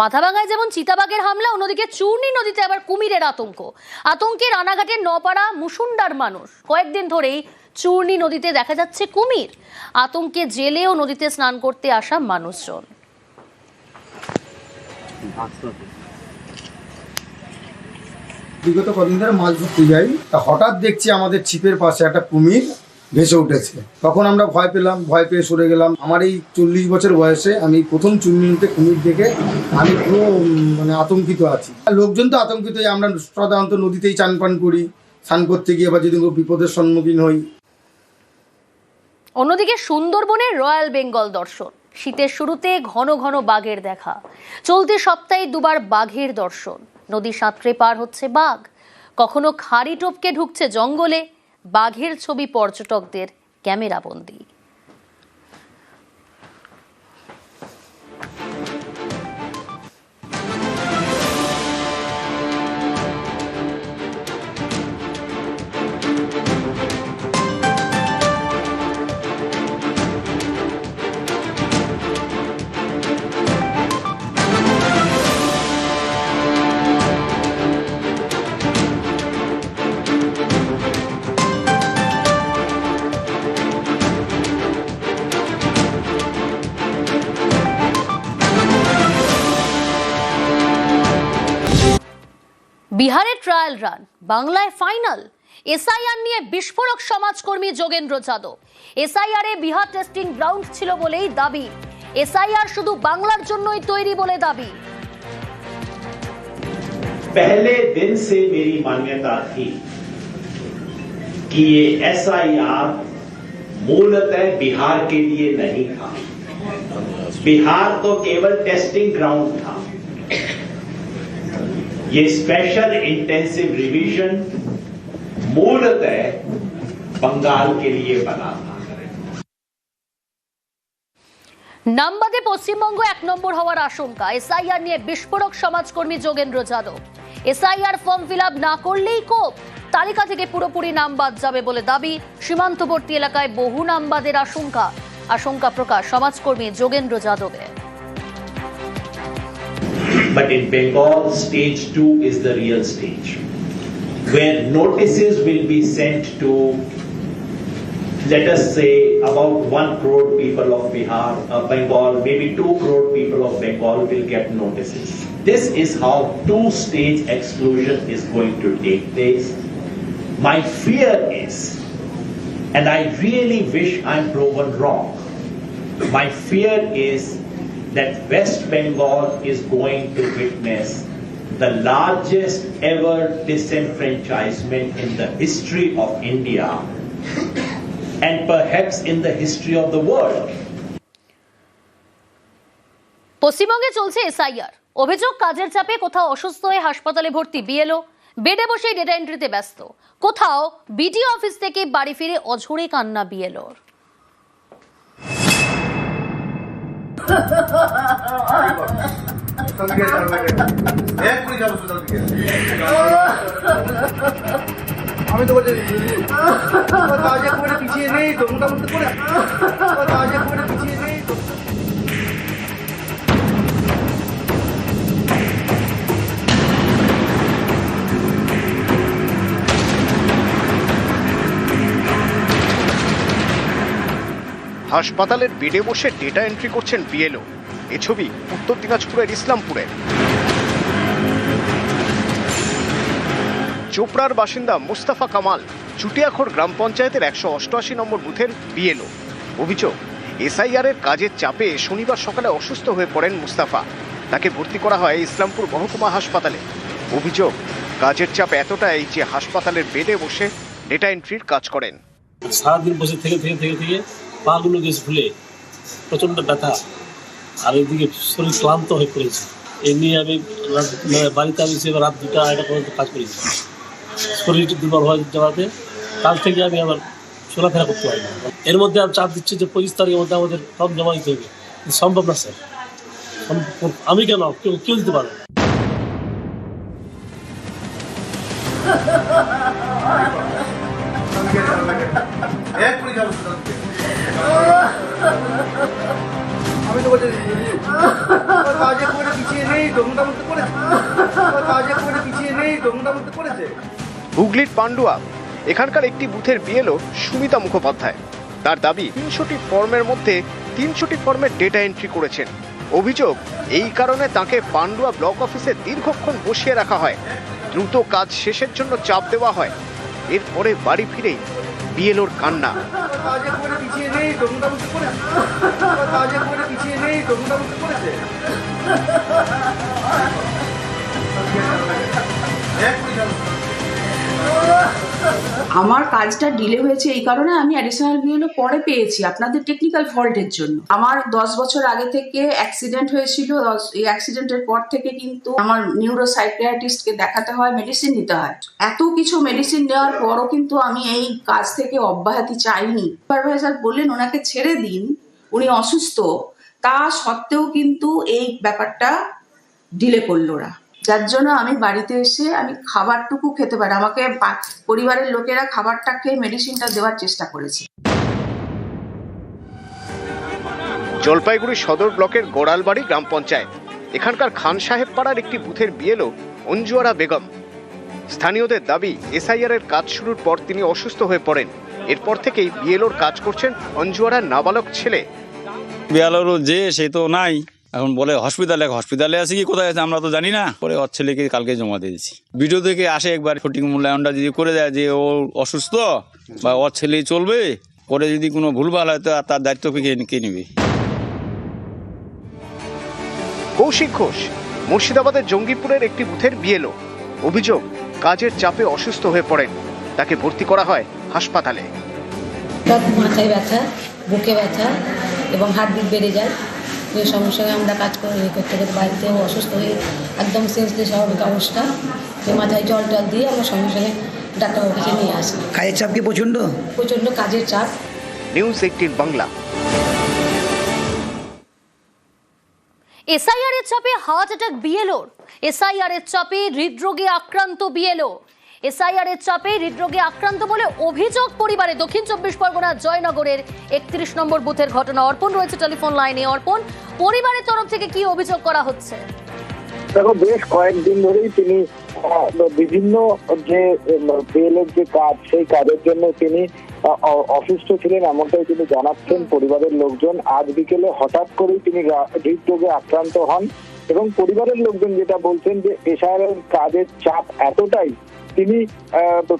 মাথাভাঙায় যেমন চিতাবাঘের হামলা, অন্যদিকে চূর্ণি নদীতে আবার কুমিরের আতঙ্ক। আতঙ্কে রানাঘাটের নপাড়া মুসুন্ডার মানুষ। কয়েকদিন ধরেই চূর্ণি নদীতে দেখা যাচ্ছে কুমির। আতঙ্কে জেলে ও নদীতে স্নান করতে আসা মানুষজন। বিগত কদিন ধরে মাছ ধরতে যাই। তা হঠাৎ দেখছি আমাদের ছিপের পাশে একটা কুমির ভেসে উঠেছে। তখন আমরা ভয় পেলাম, ভয় পেয়ে সরে গেলাম। আমার এই চল্লিশ বছর বয়সে আমি প্রথম চুন্নিতে কুমির দেখে আমি পুরো মানে আতঙ্কিত আছি। লোকজন তো আতঙ্কিত আমরা সাধারণত নদীতেই চান পান করি, স্নান করতে গিয়ে বা যদি বিপদের সম্মুখীন হই। অন্যদিকে সুন্দরবনের রয়্যাল বেঙ্গল দর্শন, শীতের শুরুতে ঘন ঘন বাঘের দেখা, চলতি সপ্তাহে দুবার বাঘের দর্শন, নদী সাঁতরে পার হচ্ছে বাঘ, কখনো খাড়ি টপকে ঢুকছে জঙ্গলে বাঘের ছবি পর্যটকদের ক্যামেরাবন্দি। বিহারে ট্রায়াল রান বাংলায় ফাইনাল এসআইআর নিয়ে বিস্ফোরক সমাজকর্মী যোগেন্দ্র যাদব এসআইআর এ বিহার টেস্টিং গ্রাউন্ড ছিল বলেই দাবি এসআইআর শুধু বাংলার জন্যই তৈরি বলে দাবি पहले दिन से मेरी मान्यता थी कि ये एसआईआर मूलतः बिहार के लिए नहीं था बिहार तो केवल टेस्टिंग ग्राउंड था ये स्पेशल इंटेंसिव रिवीजन मूलतः बंगाल के लिए बना था নামবাদে পশ্চিমবঙ্গ এক নম্বর হওয়ার আশঙ্কা এসআইআর নিয়ে বিস্ফোরক সমাজকর্মী Yogendra Yadav SIR form fill না করলেই কোপ তালিকা থেকে পুরোপুরি নাম বাদ যাবে বলে দাবি সীমান্তবর্তী এলাকায় বহু নামবাদের আশঙ্কা আশঙ্কা প্রকাশ সমাজকর্মী যোগেন্দ্র যাদবের But in Bengal, stage two is the real stage, where notices will be sent to, let us say, about one crore people of Bihar, uh, Bengal, maybe two crore people of Bengal will get notices. This is how two-stage exclusion is going to take place. My fear is, and I really wish I'm proven wrong, my fear is that West Bengal is going to witness the largest ever disenfranchisement in the history of India and perhaps in the history of the world. পশ্চিমবঙ্গে চলছে SIR অভিযোগ কাজের চাপে কোথাও অসুস্থ হয়ে হাসপাতালে ভর্তি বিএলও বেডে বসেই ডেটা এন্ট্রিতে ব্যস্ত কোথাও বিডিও অফিস থেকে বাড়ি ফিরে অঝরে কান্না বিএলওর আমি তো বলছি কাজে করে পিছিয়ে নেই তো মোটামুটি করে কাজে করে পিছিয়ে নেই তো হাসপাতালের বেডে বসে ডেটা এন্ট্রি করছেন বিএলও। এ ছবি উত্তর দিনাজপুরের ইসলামপুরে। চোপড়ার বাসিন্দা মুস্তাফা কামাল চুটিয়াখড় গ্রাম পঞ্চায়েতের একশো অষ্টআশি নম্বর বুথের বিএলও। অভিযোগ এসআইআর এর কাজের চাপে শনিবার সকালে অসুস্থ হয়ে পড়েন মুস্তাফা। তাকে ভর্তি করা হয় ইসলামপুর মহকুমা হাসপাতালে। অভিযোগ, কাজের চাপ এতটাই যে হাসপাতালের বেডে বসে ডেটা এন্ট্রির কাজ করেন। সারাদিন বসে থেকে থেকে থেকে থেকে পাগুলো গেছে ফুলে, প্রচণ্ড ব্যথা, আর এদিকে শরীর ক্লান্ত হয়ে পড়েছে। এই নিয়ে আমি মানে বাড়িতে আমি সে রাত দুটা, আড়াইটা পর্যন্ত কাজ করেছি। শরীর দুর্বল হয়ে যাওয়াতে কাল থেকে আমি আবার চলাফেরা করতে পারি এর মধ্যে আমি চাপ দিচ্ছি যে পঁচিশ তারিখের মধ্যে আমাদের ফর্ম জমা দিতে হবে। সম্ভব না, স্যার। আমি কেন? কেউ কেউ দিতে পারবে না। আমি তো কাজে করে পিছিয়ে নেই করেছে কাজে করে পিছিয়ে নেই করেছে হুগলির পান্ডুয়া, এখানকার একটি বুথের বিএলও সুমিতা মুখোপাধ্যায়। তার দাবি, তিনশোটি ফর্মের মধ্যে তিনশোটি ফর্মের ডেটা এন্ট্রি করেছেন। অভিযোগ, এই কারণে তাকে পান্ডুয়া ব্লক অফিসে দীর্ঘক্ষণ বসিয়ে রাখা হয়। দ্রুত কাজ শেষের জন্য চাপ দেওয়া হয়। এরপরে বাড়ি ফিরেই বিএলওর কান্না। কাজে আমার কাজটা ডিলে হয়েছে এই কারণে আমি অ্যাডিশনাল বিএলও পরে পেয়েছি আপনাদের টেকনিক্যাল ফল্টের জন্য। আমার দশ বছর আগে থেকে অ্যাক্সিডেন্ট হয়েছিল এই অ্যাক্সিডেন্টের পর থেকে কিন্তু আমার নিউরো সাইকিয়াট্রিস্টকে দেখাতে হয় মেডিসিন নিতে হয়। এত কিছু মেডিসিন নেওয়ার পরও কিন্তু আমি এই কাজ থেকে অব্যাহতি চাইনি। সুপারভাইজার বললেন, ওনাকে ছেড়ে দিন, উনি অসুস্থ। তা সত্ত্বেও কিন্তু এই ব্যাপারটা ডিলে করল ওরা। যার জন্য আমি বাড়িতে এসে আমি খাবারটুকু খেতে পারি। আমাকে পরিবারের লোকেরা খাবারটা খেয়ে মেডিসিনটা দেওয়ার চেষ্টা করেছে। জলপাইগুড়ি সদর ব্লকের গোড়ালবাড়ি গ্রাম পঞ্চায়েত। এখানকার খান সাহেব পাড়ার একটি বুথের বিএলও অঞ্জুয়ারা বেগম। স্থানীয়দের দাবি এসআইআর এর কাজ শুরুর পর তিনি অসুস্থ হয়ে পড়েন। এরপর থেকেই বিএলওর কাজ করছেন অঞ্জুয়ারার নাবালক ছেলে। বিয়ালোরও যে সে তো নাই। এখন বলে হসপিটালে হসপিটালে আছে কি কোথায় আছে আমরা তো জানি না। পরে ওর ছেলেকে কালকে জমা দিয়েছি। ভিডিও থেকে আসে একবার সঠিক মূল্যায়নটা যদি করে দেয় যে ও অসুস্থ বা ওর ছেলেই চলবে পরে যদি কোনো ভুলভাল হয় তো আর তার দায়িত্ব কে কে নেবে? কৌশিক ঘোষ মুর্শিদাবাদের জঙ্গিপুরের একটি বুথের বিএলও। অভিযোগ কাজের চাপে অসুস্থ হয়ে পড়েন। তাকে ভর্তি করা হয় হাসপাতালে। মাথায় ব্যথা বুকে ব্যথা এবং হাত দিক বেড়ে যায়। এই সঙ্গে সঙ্গে আমরা কাজ করে ইয়ে করতে করতে বাড়িতে অসুস্থ হয়ে একদম সেন্সলেস স্বাভাবিক অবস্থা। তো মাথায় জল টল দিয়ে আমরা সঙ্গে সঙ্গে ডাক্তারবাবুর কাছে নিয়ে আসি। কাজের চাপ কি প্রচণ্ড? প্রচণ্ড কাজের চাপ। নিউজ এইটিন বাংলা এসআইআর এর চাপে হার্ট অ্যাটাক বিএলওর এসআইআর এর চাপে হৃদরোগে আক্রান্ত বিএলও এসআইআর এর চাপে হৃদরোগে আক্রান্ত বলে অভিযোগ পরিবারে দক্ষিণ চব্বিশ পরগনার জয়নগরের একত্রিশ নম্বর বুথের ঘটনা। অর্পণ রয়েছে টেলিফোন লাইনে। অর্পণ, পরিবারের তরফ থেকে কি অভিযোগ করা হচ্ছে? দেখো, বেশ কয়েকদিন ধরেই তিনি বিভিন্ন যে বিএলএর যে কাজ, সেই কাজের জন্য তিনি অসুস্থ ছিলেন এমনটাই তিনি জানাচ্ছেন পরিবারের লোকজন। আজ বিকেলে হঠাৎ করেই তিনি হৃদরোগে আক্রান্ত হন এবং পরিবারের লোকজন যেটা বলছেন যে এশারের কাজের চাপ এতটাই তিনি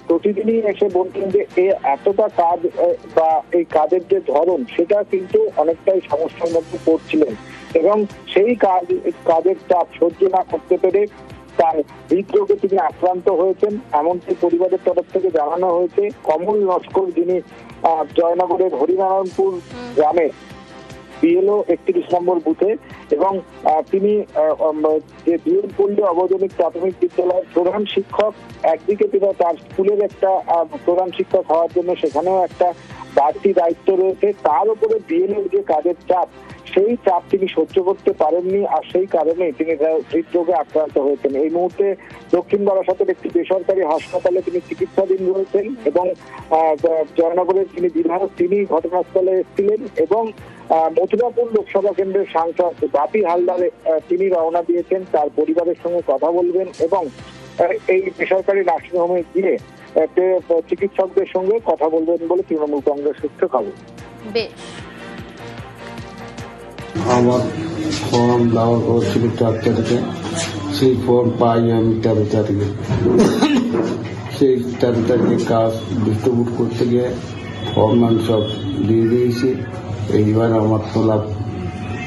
প্রতিদিনই এসে বলতেন যে এ এতটা কাজ বা এই কাজের যে ধরন সেটা কিন্তু অনেকটাই সমস্যার মধ্যে পড়ছিলেন। এবং সেই কাজ কাজের চাপ সহ্য না করতে পেরে তার হৃদরোগে তিনি আক্রান্ত হয়েছেন। এমনকি পরিবারের তরফ থেকে জানানো হয়েছে কমল নস্কর যিনি জয়নগরের হরিনারায়ণপুর গ্রামে বিএলও একত্রিশ নম্বর বুথে এবং তিনি যে বিএল পল্লী অবৈধনিক প্রাথমিক বিদ্যালয়ের প্রধান শিক্ষক, একদিকে তিনি তার স্কুলের একটা প্রধান শিক্ষক হওয়ার জন্য সেখানেও একটা বাড়তি দায়িত্ব রয়েছে। তার উপরে বিএলএর যে কাজের চাপ সেই চাপ তিনি সহ্য করতে পারেননি আর সেই কারণে তিনি হৃদরোগে আক্রান্ত হয়েছেন। এই মুহূর্তে দক্ষিণ বারাসাতের একটি বেসরকারি হাসপাতালে তিনি চিকিৎসাধীন রয়েছেন এবং জয়নগরের তিনি বিধায়ক, তিনি ঘটনাস্থলে এসেছিলেন এবং মথুরাপুর লোকসভা কেন্দ্রের সাংসদ বাপি হালদার তিনি রওনা দিয়েছেন, তার পরিবারের সঙ্গে কথা বলবেন এবং এই বেসরকারি নার্সিংহোমে গিয়ে চিকিৎসকদের সঙ্গে কথা বলবেন বলে তৃণমূল কংগ্রেস সূত্রে খবর। বেশ। আমার ফর্ম দেওয়া করেছিল চার তারিখে সেই ফর্ম পাই আমি তেরো তারিখে সেই তেরো তারিখে কাজ ডিস্ট্রিবিউট করতে গিয়ে ফর্ম আমি সব দিয়ে দিয়েছি। এইবার আমার তোলা,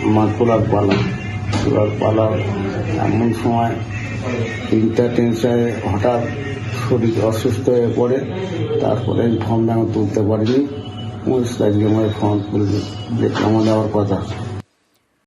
আমার তোলার পালা। তোলার পালা এমন সময় তিনটা টেনশনে হঠাৎ শরীর অসুস্থ হয়ে পড়ে। তারপরে আমি ফর্মটা আমি তুলতে পারিনি। উনিশ তারিখে আমার ফর্ম তুলে জমা দেওয়ার কথা।